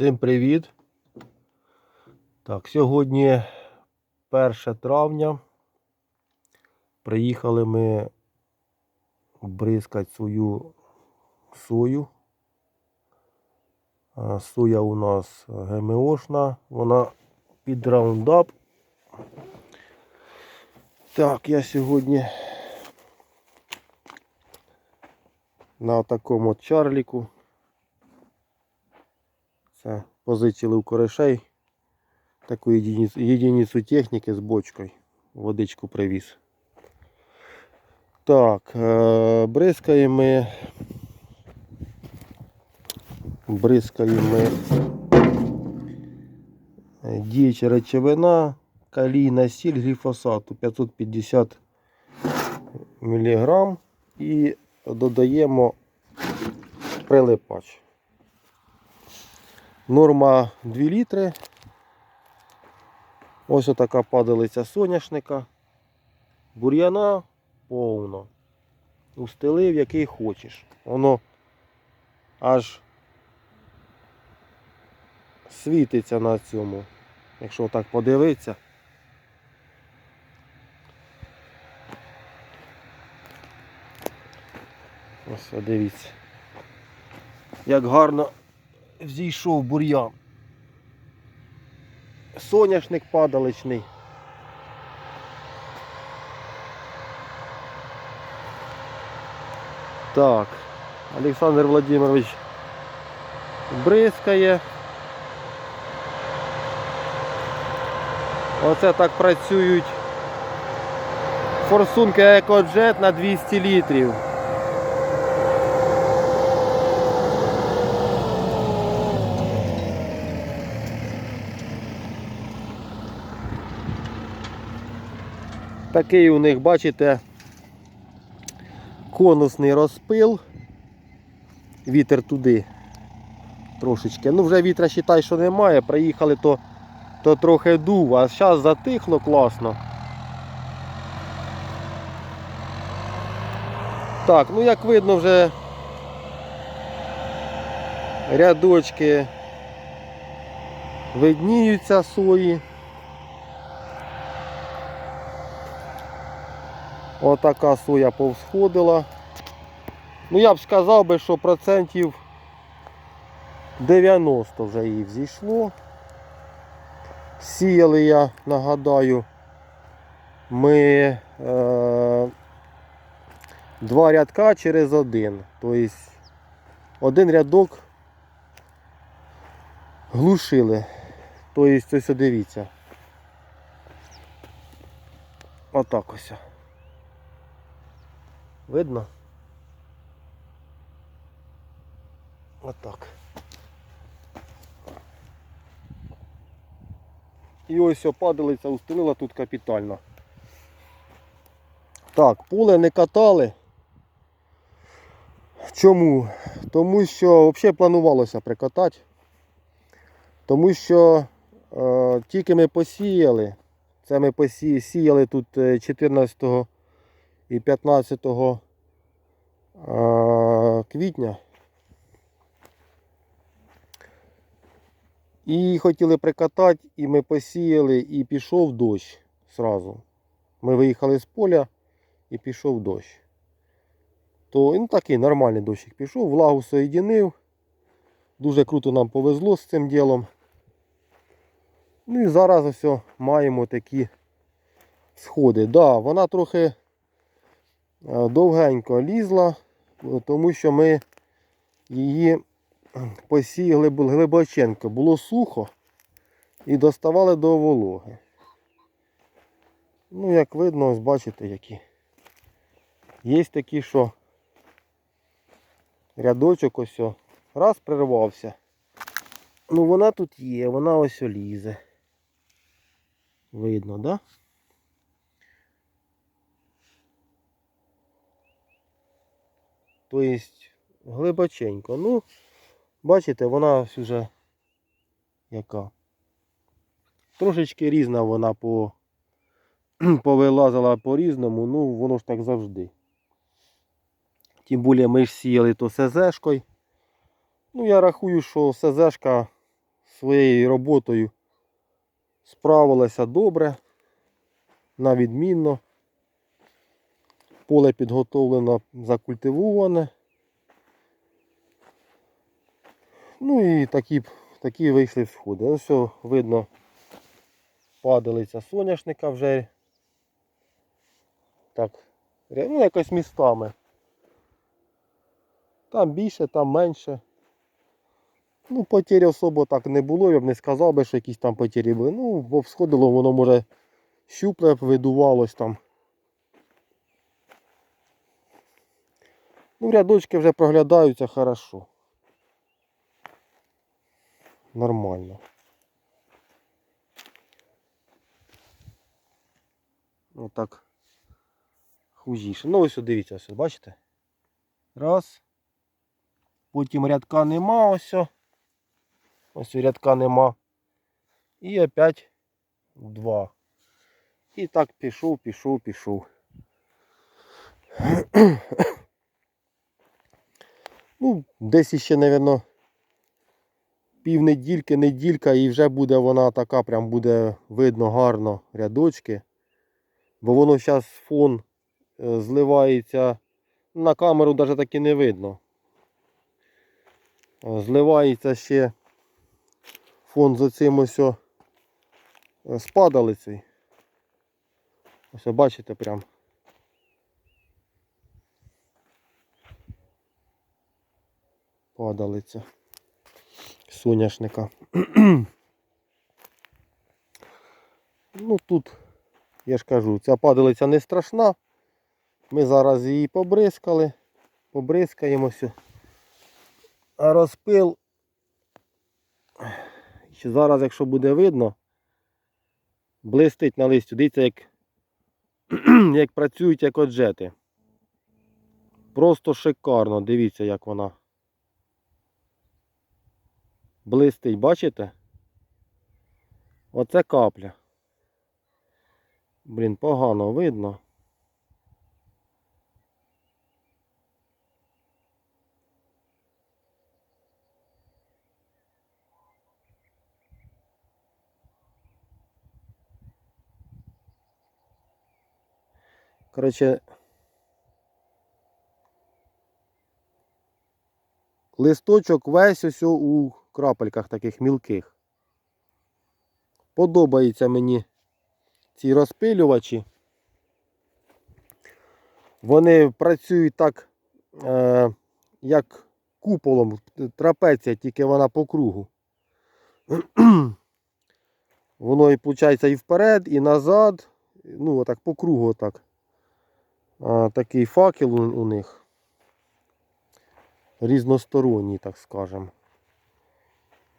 Всім привіт! Так, сьогодні 1 травня. Приїхали ми бризкати свою сою. Соя у нас ГМОшна, вона під раундап. Так, я сьогодні на такому чарліку. Це позичили у корешей таку єдиницю, єдиницю техніки з бочкою. Водичку привіз. Так, е, бризкаємо ми. Бризкаємо ми е, діюча речовина, калійна сіль гліфосату 550 мг і додаємо прилипач. Норма 2 літри. Ось отака падалиця соняшника. Бур'яна повно. Устелив який хочеш. Воно аж світиться на цьому. Якщо так подивитися. Ось дивіться. Як гарно взійшов бур'ян. Соняшник падаличний. Так, Олександр Владимирович бризкає. Оце так працюють форсунки екоджет на 200 літрів. Такий у них, бачите, конусний розпил. Вітер туди трошечки. Ну вже вітра вважай, що немає. Приїхали, то, то трохи дув, а зараз затихло класно. Так, ну як видно вже рядочки видніються сої. Отака соя повсходила. Ну я б сказав би, що процентів 90 вже її взійшло. Сіяли я, нагадаю, ми е, два рядка через один. Тобто один рядок глушили. Тобто ось дивіться. Отак ось. Видно? Отак. І ось опадалиця устелила тут капітально. Так, поле не катали. Чому? Тому що взагалі планувалося прикатати. Тому що е, тільки ми посіяли, це ми посі, сіяли тут е, 14 і 15 е, квітня. І хотіли прикатати, і ми посіяли, і пішов дощ сразу. Ми виїхали з поля і пішов дощ. То ну, такий нормальний дощик пішов, влагу соєдинив. Дуже круто нам повезло з цим ділом. Ну і зараз ось маємо такі сходи. Да, вона трохи довгенько лізла, тому що ми її посіяли глибоченько. Було сухо і доставали до вологи. Ну, як видно, ось бачите які. Є такі, що рядочок ось раз прервався. Ну вона тут є, вона ось лізе. Видно, да? Тобто глибоченько. Ну, бачите, вона уже яка. Трошечки різна вона по повилазила по-різному, ну воно ж так завжди. Тим більше ми ж сіяли то СЗшкою. Ну, я рахую, що СЗшка своєю роботою справилася добре, на відмінно. Поле підготовлено, закультивоване. Ну і такі, такі вийшли всходи. Ось видно падалиця соняшника вже. Так, ну якось містами. Там більше, там менше. Ну, потері особо так не було, я б не сказав би, що якісь там потері були. Ну, бо всходило, воно може щупле видувалось там. Ну, рядочки вже проглядаються хорошо. Нормально. Отак. Хужіше. Ну ось дивіться, ось, бачите? Раз. Потім рядка нема ось. Ось рядка нема. І опять два. І так пішов, пішов, пішов. Ну, десь іще, мабуть, півнедільки, неділька, і вже буде вона така, прям буде видно гарно рядочки. Бо воно зараз фон е, зливається. На камеру навіть так і не видно. Е, Зливається ще фон з оцим ось е, з падалицею. Ось бачите прям. Падалиця соняшника. ну тут, я ж кажу, ця падалиця не страшна. Ми зараз її побризкали, побризкаємося. А розпил. Зараз, якщо буде видно, блистить на листю. Дивіться, як, як працюють як оджети. Просто шикарно, дивіться, як вона. Блистить, бачите? Оце капля. Блін, погано видно. Коротше, листочок весь ось у крапельках таких мілких. Подобаються мені ці розпилювачі. Вони працюють так, е, як куполом, трапеція, тільки вона по кругу. Воно і виходить і вперед, і назад. Ну, отак по кругу отак. А, такий факел у, у них. Різносторонній, так скажемо.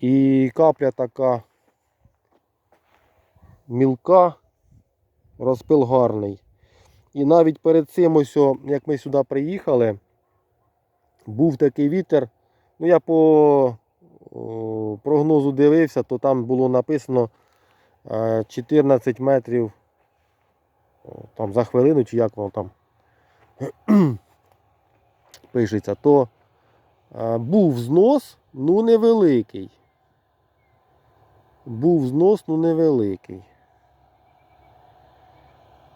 І капля така мілка, розпил гарний. І навіть перед цим, ось, як ми сюди приїхали, був такий вітер. Ну, я по прогнозу дивився, то там було написано е, 14 метрів там, за хвилину, чи як воно там пишеться, то е, був знос, ну невеликий. Був знос, ну невеликий.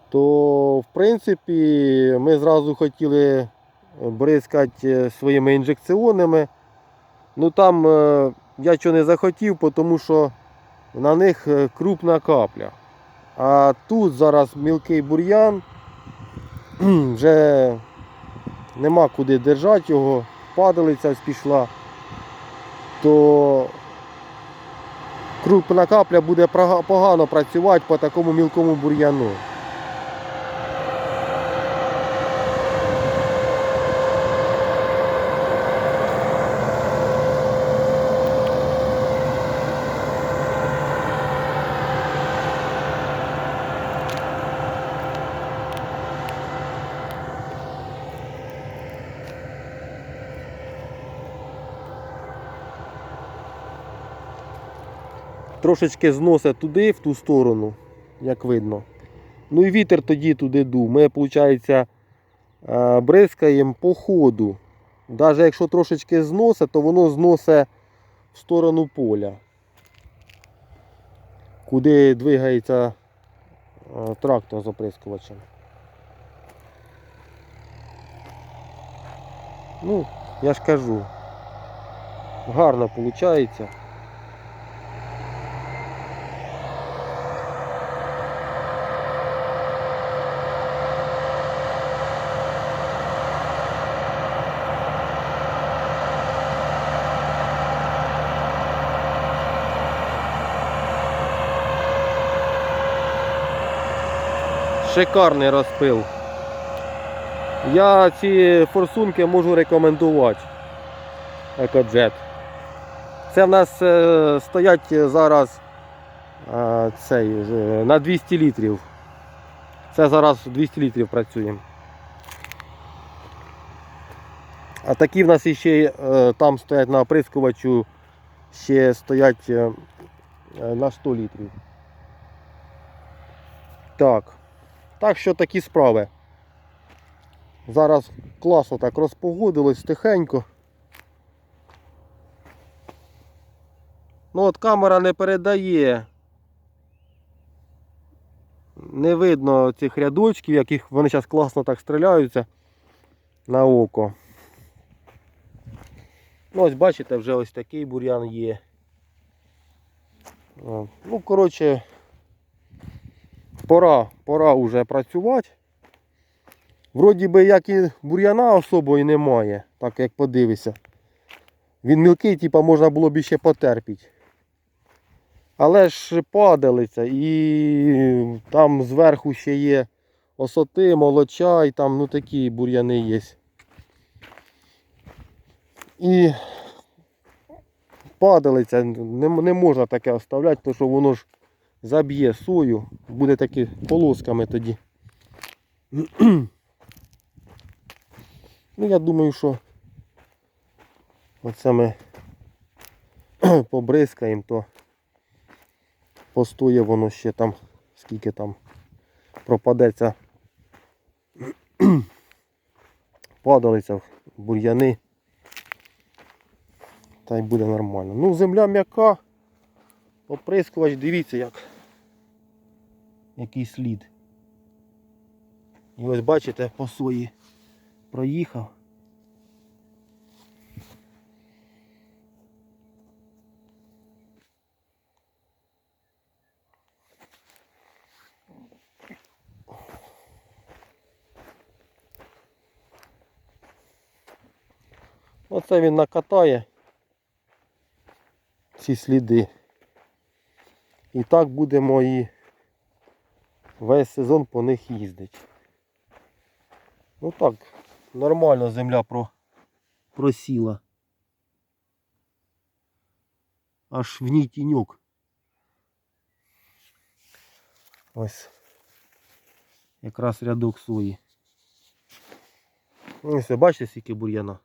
То, в принципі, ми зразу хотіли бризкати своїми інжекціонами. Ну там е, я чого не захотів, тому що на них е, крупна капля. А тут зараз мілкий бур'ян, вже нема куди держати його, падалиця ось пішла, то крупна капля буде погано працювати по такому мілкому бур'яну. Трошечки зносить туди, в ту сторону, як видно. Ну і вітер тоді туди дув. Ми, виходить, бризкаємо по ходу. Навіть якщо трошечки зносить, то воно зносить в сторону поля. куди двигається е, трактор з оприскувачем. Ну, я ж кажу, гарно виходить. Шикарний розпил. Я ці форсунки можу рекомендувати. Екоджет. Це в нас е, стоять зараз е, цей, е, на 200 літрів. Це зараз 200 літрів працюємо. А такі в нас ще там стоять на оприскувачу, ще стоять на 100 літрів. Так. Так що такі справи. Зараз класно так розпогодилось тихенько. Ну от камера не передає. Не видно цих рядочків, яких вони зараз класно так стріляються на око. Ну ось бачите, вже ось такий бур'ян є. Ну, коротше, пора, пора вже працювати. Вроді би як і бур'яна особо і немає, так як подивишся. Він мілкий, типа можна було б ще потерпіти. Але ж падалиця і там зверху ще є осоти, молочай, там ну такі бур'яни є. І падалиця не, не можна таке оставляти, тому що воно ж заб'є сою, буде такі полосками тоді. Ну, я думаю, що оце ми побризкаємо, то постоє воно ще там, скільки там пропадеться падалиця, бур'яни. Та й буде нормально. Ну, земля м'яка, оприскувач, дивіться як. Який слід. І ось бачите, по сої проїхав. Оце він накатає ці сліди. І так будемо і весь сезон по них їздити. Ну так, нормально земля про, просіла. Аж в ній тіньок. Ось. Якраз рядок сої. Ось, бачите, скільки бур'яна.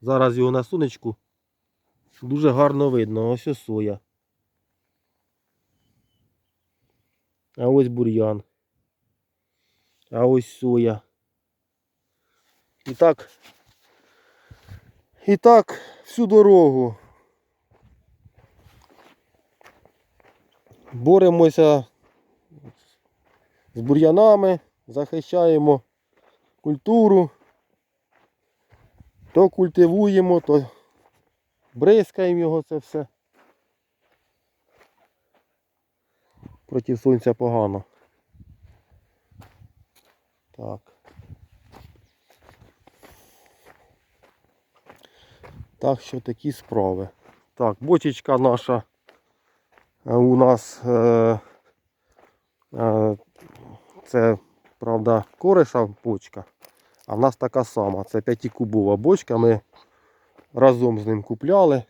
Зараз його на сонечку дуже гарно видно. Ось ось соя. А ось бур'ян. А ось соя. І так. І так всю дорогу. Боремося з бур'янами, захищаємо культуру. То культивуємо, то бризкаємо його це все. Проти сонця погано. Так. Так що такі справи. Так, бочечка наша е, у нас е, е, це, правда, кориша бочка, а в нас така сама. Це 5-кубова бочка. Ми разом з ним купляли.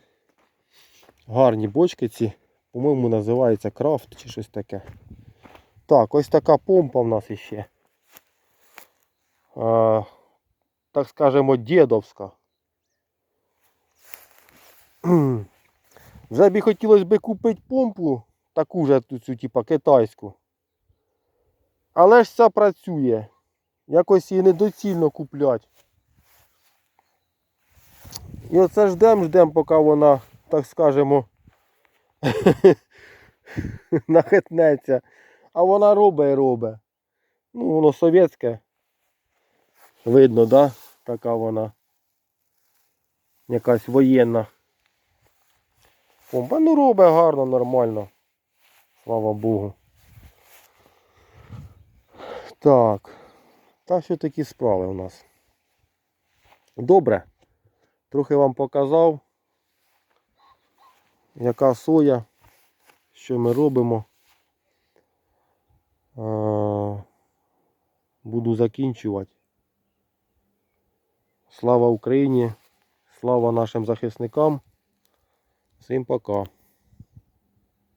Гарні бочки ці. По-моєму, називається крафт чи щось таке. Так, ось така помпа в нас іще. А, так скажемо, дідовська. Вже б хотілося б купити помпу, таку же цю, типа китайську. Але ж ця працює. Якось її недоцільно купляти. І оце ждем, ждем, поки вона, так скажемо, нахитнеться. А вона робить і робить. Ну, воно совєтське. Видно, да? Така вона. Якась воєнна. Помпа, ну робить гарно, нормально. Слава Богу. Так. Так що такі справи у нас. Добре. Трохи вам показав, яка соя, що ми робимо. Буду закінчувати. Слава Україні! Слава нашим захисникам! Всім пока!